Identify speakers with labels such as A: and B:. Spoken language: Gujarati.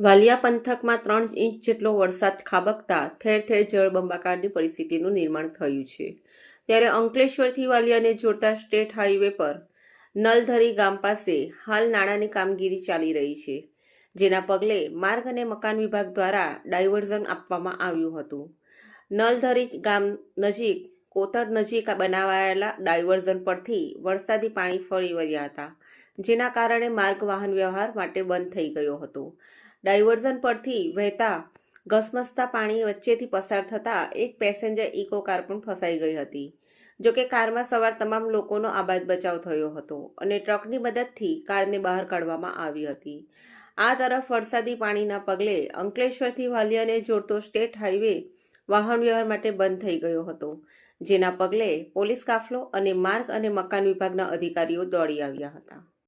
A: વાલિયા પંથકમાં ત્રણ ઇંચ જેટલો વરસાદ ખાબકતા ઠેર ઠેર જળબંબાકારની પરિસ્થિતિનું નિર્માણ થયું છે. ત્યારે અંકલેશ્વરથી વાલિયાને જોડતા સ્ટેટ હાઈવે પર નલધરી ગામ પાસે હાલ નાણાંની કામગીરી ચાલી રહી છે, જેના પગલે માર્ગ અને મકાન વિભાગ દ્વારા ડાયવર્ઝન આપવામાં આવ્યું હતું. નલધરી ગામ નજીક, કોતર નજીક બનાવાયેલા ડાયવર્ઝન પરથી વરસાદી પાણી ફરી વળ્યા હતા, જેના કારણે માર્ગ વાહન વ્યવહાર માટે બંધ થઈ ગયો હતો. ડાયવર્ઝન પરથી વહેતા ઘસમસતા પાણી વચ્ચેથી પસાર થતા એક પેસેન્જર ઇકો કાર પણ ફસાઈ ગઈ હતી. જોકે કારમાં સવાર તમામ લોકોનો આબાદ બચાવ થયો હતો અને ટ્રકની મદદથી કારને બહાર કાઢવામાં આવી હતી. આ તરફ વરસાદી પાણીના પગલે અંકલેશ્વરથી વાલિયાને જોડતો સ્ટેટ હાઈવે વાહન વ્યવહાર માટે બંધ થઈ ગયો હતો, જેના પગલે પોલીસ કાફલો અને માર્ગ અને મકાન વિભાગના અધિકારીઓ દોડી આવ્યા હતા.